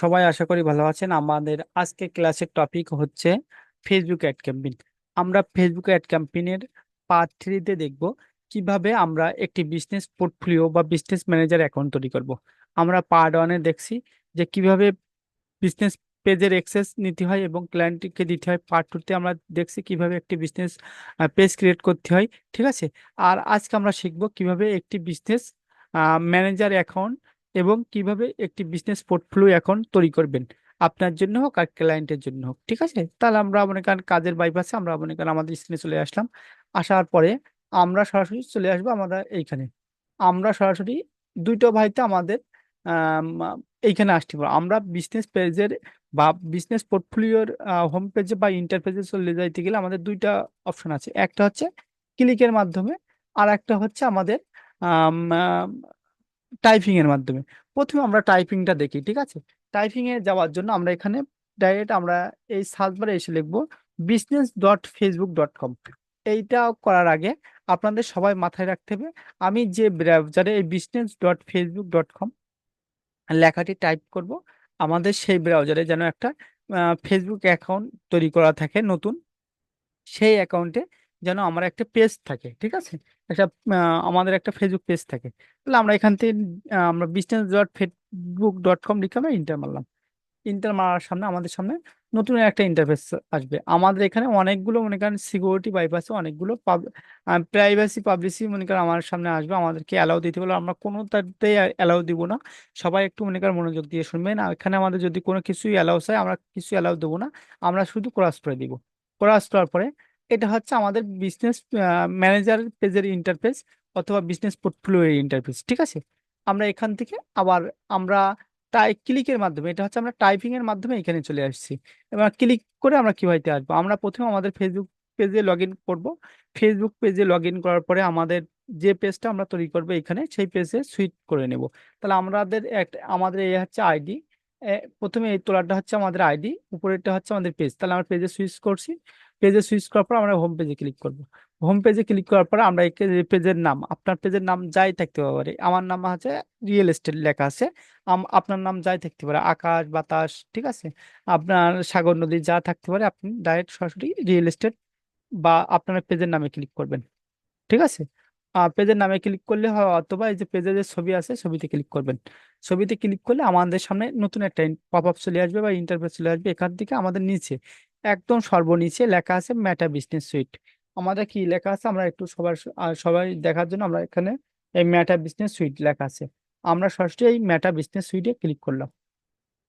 সবাই আশা করি ভালো আছেন। আমাদের আজকে ক্লাসের টপিক হচ্ছে ফেসবুক অ্যাড ক্যাম্পেইন আমরা ফেসবুক অ্যাড ক্যাম্পেইনের পার্ট থ্রিতে দেখব কীভাবে আমরা একটি বিজনেস পোর্টফোলিও বা বিজনেস ম্যানেজার অ্যাকাউন্ট তৈরি করব। আমরা পার্ট ওয়ানে দেখছি যে কীভাবে বিজনেস পেজের অ্যাক্সেস নিতে হয় এবং ক্লায়েন্টকে দিতে হয়। পার্ট টুতে আমরা দেখছি কীভাবে একটি বিজনেস পেজ ক্রিয়েট করতে হয়, ঠিক আছে? আর আজকে আমরা শিখব কীভাবে একটি বিজনেস ম্যানেজার অ্যাকাউন্ট এবং কীভাবে একটি বিজনেস পোর্টফোলিও এখন তৈরি করবেন। আপনার জন্য হোক আর ক্লায়েন্টের জন্য হোক, ঠিক আছে? তাহলে আমরা মনে করেন কাজের বাইপাসে আমরা মনে করেন আমাদের স্ক্রিনে চলে আসলাম। আসার পরে আমরা সরাসরি চলে আসব আমরা এইখানে। আমরা সরাসরি দুটো ভাইতে আমাদের এইখানে আসতে পারব। আমরা বিজনেস পেজের বা বিজনেস পোর্টফোলিওর হোম পেজে বা ইন্টারপেজে চলে যাইতে গেলে আমাদের দুইটা অপশন আছে। একটা হচ্ছে ক্লিকের মাধ্যমে আর একটা হচ্ছে আমাদের টাইপিং এর মাধ্যমে। প্রথমে আমরা টাইপিংটা দেখি, ঠিক আছে? টাইপিং এ যাওয়ার জন্য আমরা এখানে ডাইরেক্ট আমরা এই সার্চ বারে এসে লিখব business dot Facebook dot com এইটা করার আগে আপনাদের সবাই মাথায় রাখতে হবে, আমি যে ব্রাউজারে এই business dot Facebook dot com লেখাটি টাইপ করব, আমাদের সেই ব্রাউজারে যেন একটা ফেসবুক অ্যাকাউন্ট তৈরি করা থাকে নতুন। সেই অ্যাকাউন্টে যেন আমার একটা পেজ থাকে, ঠিক আছে? একটা আমাদের একটা ফেসবুক পেজ থাকে। তাহলে আমরা এখান থেকে আমরা business dot Facebook dot com লিখে আমরা ইন্টার মারলাম। ইন্টার মারার সামনে, আমাদের সামনে নতুন একটা ইন্টারফেস আসবে। আমাদের এখানে অনেকগুলো, মনে করেন সিকিউরিটি বাইপাসে অনেকগুলো প্রাইভেসি পাবলিসি মনে করেন আমার সামনে আসবে। আমাদেরকে অ্যালাউ দিতে বলে আমরা কোনোটাতেই অ্যালাউ দিব না। সবাই একটু মনে করেন মনোযোগ দিয়ে শুনবেন। আর এখানে আমাদের যদি কোনো কিছুই অ্যালাউ চাই আমরা কিছু অ্যালাউ দেবো না। আমরা শুধু ক্রস করে দিব। ক্রস করার পরে এটা হচ্ছে আমাদের বিজনেস ম্যানেজার পেজের ইন্টারফেস অথবা বিজনেস পোর্টফোলিও ইন্টারফেস ঠিক আছে? আমরা এখান থেকে আবার আমরা টাই ক্লিকের মাধ্যমে, এটা হচ্ছে আমরা টাইপিং এর মাধ্যমে এখানে চলে আসছি। এবার ক্লিক করে আমরা কীভাবে আসব? আমরা প্রথমে আমাদের ফেসবুক পেজে লগ ইন করব। ফেসবুক পেজে লগ ইন করার পরে আমাদের যে পেজটা আমরা তৈরি করব এখানে, সেই পেজে সুইট করে নেব। তাহলে আমাদের একটা, আমাদের এই হচ্ছে আইডি প্রথমে এই তোলাটা হচ্ছে আমাদের আইডি উপরেরটা হচ্ছে আমাদের পেজ তাহলে আমরা পেজে সুইচ করছি। পেজে সুইচ করার পর আমরা হোম পেজে ক্লিক করব। হোম পেজে ক্লিক করার পর আমরা পেজের নাম, আপনার পেজের নাম যাই থাকতে পারে আমার নাম আছে রিয়েল এস্টেট লেখা আছে। আপনার নাম যাই থাকতে পারে, আকাশ, বাতাস, ঠিক আছে? আপনার সাগর, নদী যা থাকতে পারে, আপনি ডাইরেক্ট সরাসরি রিয়েল এস্টেট বা আপনার পেজের নামে ক্লিক করবেন। ঠিক আছে? পেজের নামে ক্লিক করলে হয় অথবা এই যে পেজে যে ছবি আছে, ছবিতে ক্লিক করবেন। ছবিতে ক্লিক করলে আমাদের সামনে নতুন একটা পপ আপ চলে আসবে বা ইন্টারফেস চলে আসবে এখান থেকে আমাদের নিচে। একদম সর্বনিচে লেখা আছে মেটা বিজনেস সুইট আমাদের কি লেখা আছে? আমরা একটু সবার সবাই দেখার জন্য আমরা এখানে এই মেটা বিজনেস সুইট লেখা আছে। আমরা সরাসরি এই মেটা বিজনেস সুইটে ক্লিক করলাম।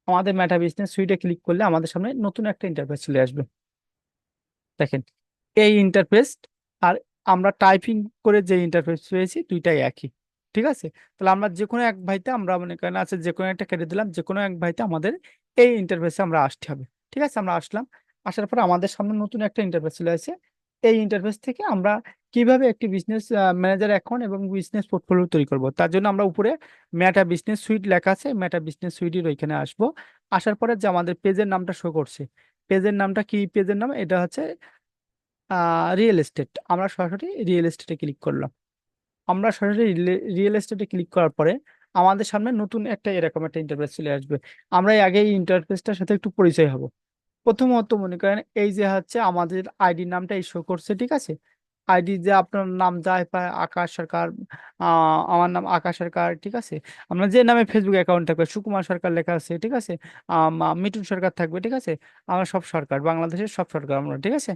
আমাদের মেটা বিজনেস সুইটে ক্লিক করলে আমাদের সামনে নতুন একটা ইন্টারফেস চলে আসবে। দেখেন, এই ইন্টারফেস আর আমরা টাইপিং করে যে ইন্টারফেস পেয়েছি দুইটাই একই। ঠিক আছে? তাহলে আমরা যে কোনো এক ভাইতে আমরা মনে করেন আছে যে কোনো একটা কেটে দিলাম যে কোনো এক ভাইতে আমাদের এই ইন্টারফেসে আমরা আসতে হবে। ঠিক আছে? আমরা আসলাম। আসার পর আমাদের সামনে নতুন একটা ইন্টারফেস চলে আসে এই ইন্টারফেস থেকে আমরা কীভাবে একটি বিজনেস ম্যানেজার অ্যাকাউন্ট এবং বিজনেস পোর্টফোলিও তৈরি করব? তার জন্য আমরা উপরে ম্যাটা বিজনেস সুইট লেখা আছে ম্যাটা বিজনেস সুইটের ওইখানে আসব। আসার পরে যে আমাদের পেজের নামটা শো করছে পেজের নামটা কি পেজের নাম? এটা হচ্ছে রিয়েল এস্টেট আমরা সরাসরি রিয়েল এস্টেটে ক্লিক করলাম। আমরা সরাসরি রিয়েল এস্টেটে ক্লিক করার পরে আমাদের সামনে নতুন একটা এরকম একটা ইন্টারফেস চলে আসবে। আমরা আগে এই ইন্টারফেসটার সাথে একটু পরিচয় হব। প্রথমত মনে করেন এই যে হচ্ছে আমাদের আইডি নামটা এই শো করছে, ঠিক আছে? আইডি যে আপনার নাম যায় পায় আকাশ সরকার আমার নাম আকাশ সরকার, ঠিক আছে? আমরা যে নামে ফেসবুক অ্যাকাউন্ট থাকবে, সুকুমার সরকার লেখা আছে, ঠিক আছে? মিঠুন সরকার থাকবে, ঠিক আছে? আমরা সব সরকার, বাংলাদেশের সব সরকার আমরা, ঠিক আছে?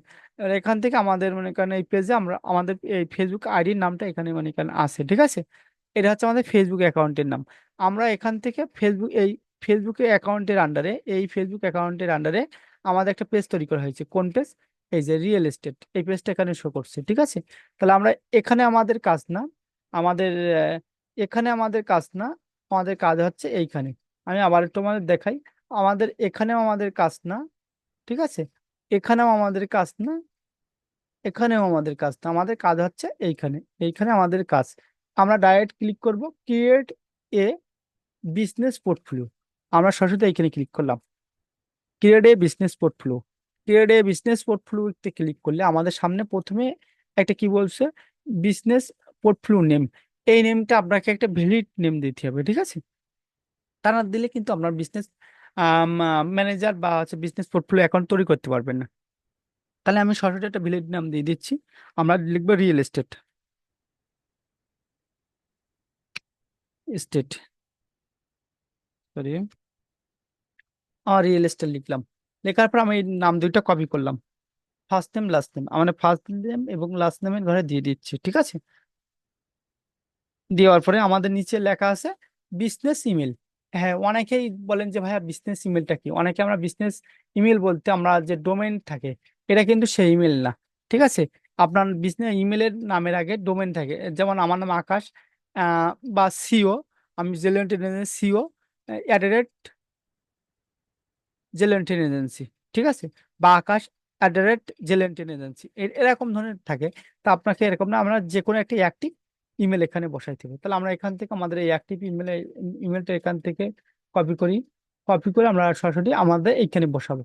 এখান থেকে আমাদের মনে করেন এই পেজে আমরা, আমাদের এই ফেসবুক আইডির নামটা এখানে মনে করেন আছে, ঠিক আছে? এটা হচ্ছে আমাদের ফেসবুক অ্যাকাউন্টের নাম। আমরা এখান থেকে ফেসবুক এই ফেসবুক অ্যাকাউন্টের আন্ডারে এই ফেসবুক অ্যাকাউন্টের আন্ডারে আমাদের একটা পেজ তৈরি করা হয়েছে। কোন পেজ এই যে রিয়েল এস্টেট এই পেজটা এখানে শো করছে, ঠিক আছে? তাহলে আমরা এখানে আমাদের কাজ না, আমাদের এখানে আমাদের কাজ না, আমাদের কাজ হচ্ছে এইখানে। আমি আবার আমাদের দেখাই, আমাদের এখানেও আমাদের কাজ না, ঠিক আছে? এখানেও আমাদের কাজ না, এখানেও আমাদের কাজ না, আমাদের কাজ হচ্ছে এইখানে এইখানে আমাদের কাজ। আমরা ডাইরেক্ট ক্লিক করব ক্রিয়েট এ বিজনেস পোর্টফোলিও আমরা সরাসরি এইখানে ক্লিক করলাম। Create a business portfolio create a business পোর্টফোলিওতে ক্লিক করলে আমাদের সামনে প্রথমে একটা কি বলছে? বিজনেস পোর্টফোলিও নেম এই নেমটা আপনাকে একটা ভ্যালিড নেম দিতে হবে, ঠিক আছে? তা না দিলে কিন্তু আপনার বিজনেস ম্যানেজার বা হচ্ছে বিজনেস পোর্টফোলিও অ্যাকাউন্ট তৈরি করতে পারবেন না। তাহলে আমি সরাসরি একটা ভ্যালিড নাম দিয়ে দিচ্ছি। আমরা লিখব real estate estate sorry real estate লিখলাম। লেখার পর আমি নাম দুইটা কপি করলাম। ফার্স্ট নেম লাস্ট নেম মানে ফার্স্ট নেম এবং লাস্ট নেমের ঘরে দিয়ে দিচ্ছি, ঠিক আছে? দেওয়ার পরে আমাদের নিচে লেখা আছে বিজনেস ইমেল হ্যাঁ অনেকেই বলেন যে, ভাইয়া বিজনেস ইমেলটা কি? অনেকে আমরা বিজনেস ইমেল বলতে আমরা যে ডোমেন থাকে, এটা কিন্তু সেই ইমেল না, ঠিক আছে? আপনার বিজনেস ইমেলের নামের আগে ডোমেন থাকে। যেমন আমার নাম আকাশ বা সিও আমি জেলেন্ট সিও অ্যাট রেট জেলেন্টিন এজেন্সি, ঠিক আছে? বা আকাশ অ্যাট রেট জেলেন্টিন এজেন্সি। এরকম ধরনের থাকে। তা আপনাকে এরকম না, আমরা যে কোনো একটা অ্যাক্টিভ ইমেল এখানে বসাই হবে। তাহলে আমরা এখান থেকে আমাদের এই অ্যাক্টিভ ইমেল, ইমেলটা এখান থেকে কপি করি। কপি করে আমরা সরাসরি আমাদের এইখানে বসাবো।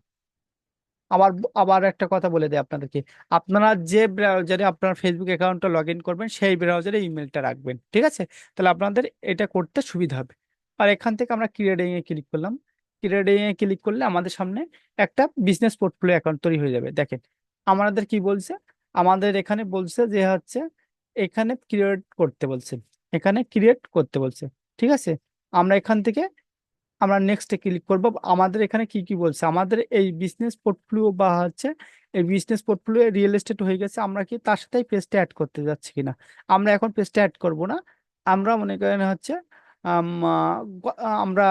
আবার আবার একটা কথা বলে দেয় আপনাদেরকে। আপনারা যে ব্রাউজারে আপনার ফেসবুক অ্যাকাউন্টটা লগ ইন করবেন, সেই ব্রাউজারে ইমেলটা রাখবেন, ঠিক আছে? তাহলে আপনাদের এটা করতে সুবিধা হবে। আর এখান থেকে আমরা ক্রিয়েটিং এ ক্লিক করলাম। ক্রিয়েটিং ক্লিক করলে আমাদের সামনে একটা বিজনেস পোর্টফোলিও অ্যাকাউন্ট তৈরি হয়ে যাবে। দেখেন, আমাদের কি বলছে? আমাদের এখানে বলছে যে হচ্ছে, এখানে ক্রিয়েট করতে বলছে। এখানে ক্রিয়েট করতে বলছে। ঠিক আছে? আমরা এখান থেকে, আমরা নেক্সটে ক্লিক করব। আমাদের এখানে কি কি বলছে? আমাদের এই বিজনেস পোর্টফোলিও বা হচ্ছে, এই বিজনেস পোর্টফোলিও রিয়েল এস্টেট হয়ে গেছে। আমরা কি তার সাথে পেজটা অ্যাড করতে যাচ্ছি কিনা? আমরা এখন পেজটা অ্যাড করব না। আমরা মনে করেন হচ্ছে আমরা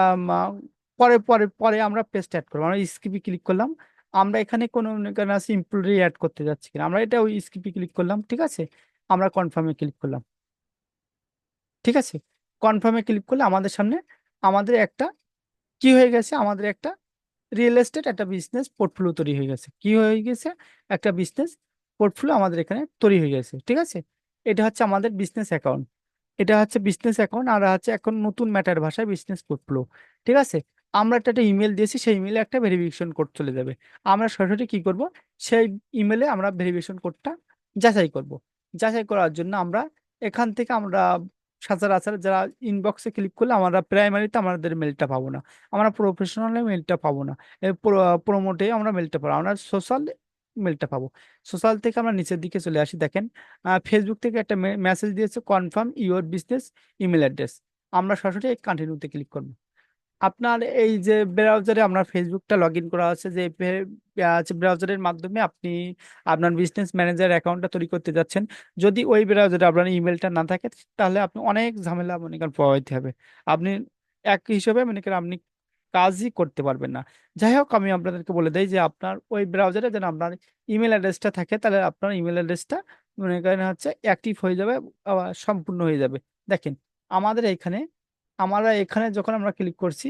পরে পরে পরে আমরা পেস্ট অ্যাড করব আমরা স্কিপে ক্লিক করলাম। আমরা এখানে কোনো করেন আছে এমপ্লয়ি অ্যাড করতে যাচ্ছি কিনা। আমরা এটা ওই স্কিপে ক্লিক করলাম, ঠিক আছে? আমরা কনফার্মে ক্লিক করলাম। ঠিক আছে? কনফার্মে ক্লিক করলে আমাদের সামনে, আমাদের একটা কি হয়ে গেছে? আমাদের একটা রিয়েল এস্টেট একটা বিজনেস পোর্টফোলিও তৈরি হয়ে গেছে। কি হয়ে গেছে? একটা বিজনেস পোর্টফোলিও আমাদের এখানে তৈরি হয়ে গেছে। ঠিক আছে? এটা হচ্ছে আমাদের বিজনেস অ্যাকাউন্ট এটা হচ্ছে বিজনেস অ্যাকাউন্ট আর হচ্ছে এখন নতুন ম্যাটার ভাষায় বিজনেস পোর্টফোলিও ঠিক আছে? আমরা একটা একটা ইমেল দিয়েছি, সেই ইমেলে একটা ভেরিফিকেশন কোড চলে যাবে। আমরা সরাসরি কি করব? সেই ইমেলে আমরা ভেরিফিকেশন কোডটা যাচাই করব। যাচাই করার জন্য আমরা এখান থেকে আমরা সচরাচর যারা ইনবক্সে ক্লিক করলে আমরা প্রাইমারিতে আমাদের মেলটা পাবো না। আমরা প্রফেশনাল মেলটা পাবো না। প্রোমোটে আমরা মেলটা পাবো আমরা সোশ্যাল মেলটা পাবো। সোশ্যাল থেকে আমরা নিচের দিকে চলে আসি, দেখেন। ফেসবুক থেকে একটা মেসেজ দিয়েছে confirm your business email address আমরা সরাসরি কন্টিনিউতে ক্লিক করব। আপনার এই যে ব্রাউজারে আপনার ফেসবুকটা লগ ইন করা আছে যে ব্রাউজারের মাধ্যমে আপনি আপনার বিজনেস ম্যানেজার অ্যাকাউন্টটা তৈরি করতে যাচ্ছেন, যদি ওই ব্রাউজারে আপনার ইমেলটা না থাকে, তাহলে আপনি অনেক ঝামেলা মনে করেন পোহাইতে হবে। আপনি এক হিসেবে মনে করেন আপনি কাজই করতে পারবেন না। যাই হোক, আমি আপনাদেরকে বলে দেই যে আপনার ওই ব্রাউজারে যেন আপনার ইমেল অ্যাড্রেসটা থাকে, তাহলে আপনার ইমেল অ্যাড্রেসটা মনে করেন হচ্ছে অ্যাক্টিভ হয়ে যাবে সম্পূর্ণ হয়ে যাবে। দেখেন, আমাদের এখানে আমরা এখানে যখন আমরা ক্লিক করছি,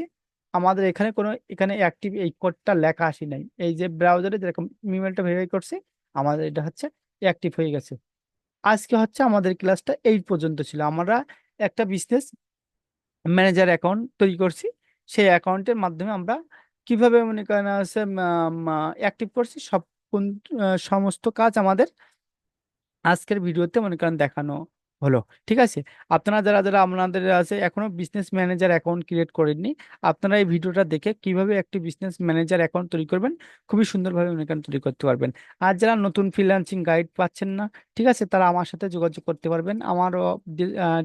আমাদের এখানে কোনো, এখানে অ্যাক্টিভ এই কোডটা লেখা আসি নাই। এই যে ব্রাউজারে যেরকম ইমেলটা ভেরিফাই করছি, আমাদের এটা হচ্ছে অ্যাক্টিভ হয়ে গেছে। আজকে হচ্ছে আমাদের ক্লাসটা এই পর্যন্ত ছিল। আমরা একটা বিজনেস ম্যানেজার অ্যাকাউন্ট তৈরি করছি। সেই অ্যাকাউন্টের মাধ্যমে আমরা কীভাবে মনে করেন হচ্ছে অ্যাক্টিভ করছি, সব কোন সমস্ত কাজ আমাদের আজকের ভিডিওতে মনে করেন দেখানো। হলো। ঠিক আছে? আপনারা যারা যারা আপনাদের আছে এখনও বিজনেস ম্যানেজার অ্যাকাউন্ট ক্রিয়েট করেননি, আপনারা এই ভিডিওটা দেখে কীভাবে একটি বিজনেস ম্যানেজার অ্যাকাউন্ট তৈরি করবেন, খুবই সুন্দরভাবে মনে তৈরি করতে পারবেন। আর যারা নতুন ফ্রিল্যান্সিং গাইড পাচ্ছেন না, ঠিক আছে? তারা আমার সাথে যোগাযোগ করতে পারবেন। আমার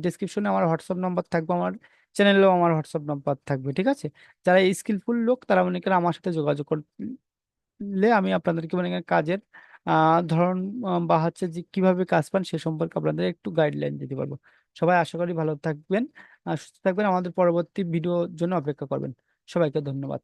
ডিসক্রিপশনে আমার হোয়াটসঅ্যাপ নম্বর থাকবে, আমার চ্যানেলেও আমার হোয়াটসঅ্যাপ নম্বর থাকবে, ঠিক আছে? যারা স্কিলফুল লোক, তারা মনে করেন আমার সাথে যোগাযোগ করলে আমি আপনাদেরকে মনে করেন কাজের ধরন বা হচ্ছে যে কীভাবে কাজ পান সে সম্পর্কে আপনাদের একটু গাইডলাইন দিতে পারব। সবাই আশা করি ভালো থাকবেন, আর সুস্থ থাকবেন। আমাদের পরবর্তী ভিডিওর জন্য অপেক্ষা করবেন। সবাইকে ধন্যবাদ।